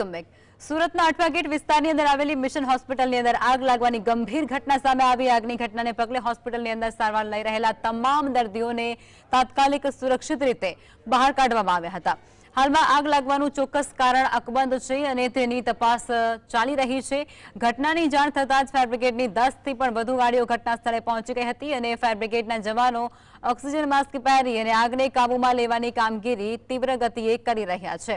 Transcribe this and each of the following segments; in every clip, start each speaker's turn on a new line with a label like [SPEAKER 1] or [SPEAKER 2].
[SPEAKER 1] Comeback. સુરતના અઠવાગેટ વિસ્તારની અંદર આવેલી મિશન હોસ્પિટલની અંદર આગ લાગવાની ગંભીર ઘટના સામે આવી. આગની ઘટનાને પગલે હોસ્પિટલની અંદર સારવાર લઈ રહેલા તમામ દર્દીઓને તાત્કાલિક સુરક્ષિત રીતે બહાર કાઢવામાં આવ્યા હતા. હાલમાં આગ લાગવાનું ચોક્કસ કારણ અકબંધ છે અને તેની તપાસ ચાલી રહી છે. ઘટનાની જાણ થતાં જ ફાયર બ્રિગેડની દસથી પણ વધુ ગાડીઓ ઘટના સ્થળે પહોંચી ગઈ હતી અને ફાયર જવાનો ઓક્સિજન માસ્ક પહેરી અને આગને કાબૂમાં લેવાની કામગીરી તીવ્ર ગતિએ કરી રહ્યા છે.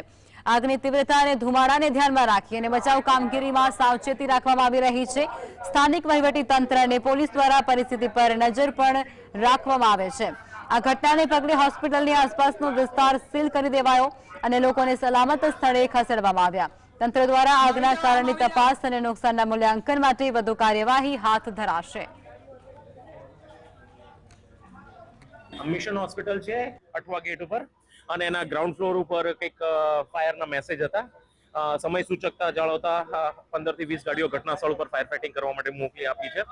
[SPEAKER 1] આગની તીવ્રતા અને ધુમાડાને ધ્યાનમાં રાખી અને બચાવ કામગીરીમાં સાવચેતી રાખવામાં આવી રહી છે. સ્થાનિક વહીવટી તંત્ર અને પોલીસ દ્વારા પરિસ્થિતિ પર નજર પણ રાખવામાં આવે છે. આ ઘટનાને પગલે હોસ્પિટલની આસપાસનો વિસ્તાર સીલ કરી દેવાયો અને લોકોને સલામત સ્થળે ખસેડવામાં આવ્યા. તંત્ર દ્વારા આગના કારણની તપાસ અને નુકસાનના મૂલ્યાંકન માટે વધુ કાર્યવાહી હાથ ધરાશે.
[SPEAKER 2] મિશન હોસ્પિટલ છે. અઠવા ગેટ ઉપર. અને એના ગ્રાઉન્ડ ફ્લોર ઉપર કંઈક ફાયરના મેસેજ હતા. સમય સૂચકતા જાળવતા પંદરથી વીસ ગાડીઓ ઘટના સ્થળ ઉપર ફાયર ફાઇટિંગ કરવા માટે મોકલી આપી છે.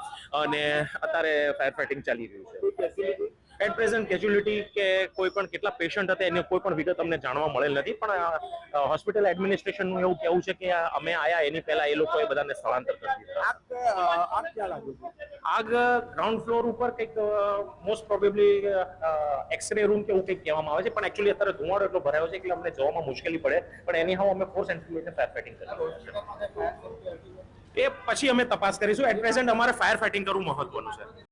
[SPEAKER 2] અને અત્યારે ફાયર ફાઇટિંગ ચાલી રહ્યું છે. એટ પ્રેઝન્ટ કેજ્યુલિટી કે કોઈ પણ કેટલા પેશન્ટ હતા, એની કોઈ પણ વિગત અમને જાણવા મળેલ નથી. પણ હોસ્પિટલ એડમિનિસ્ટ્રેશનનું એવું કહેવું છે કે, અમે આયા, એની પહેલા એ લોકોએ બધાને સ્થળાંતર કરી દીધા
[SPEAKER 3] આગ આગ ક્યાં લાગી
[SPEAKER 2] આગ ગ્રાઉન્ડ ફ્લોર ઉપર કંઈક મોસ્ટ પ્રોબેબલી એક્સરે રૂમ કે એવું કંઈક કહેવામાં આવે છે. પણ એકચ્યુઅલી અત્યારે ધુમાડો એટલો ભરાયો છે એટલે અમને જોવામાં મુશ્કેલી પડે. પણ એની હાવ અમે ફોર્સ એન્ટ્રી લઈને ફાયર ફાઇટિંગ કરી એ પછી અમે તપાસ કરીશું. એટ પ્રેઝન્ટ અમારે ફાયર ફાઇટિંગ કરવું મહત્વનું છે.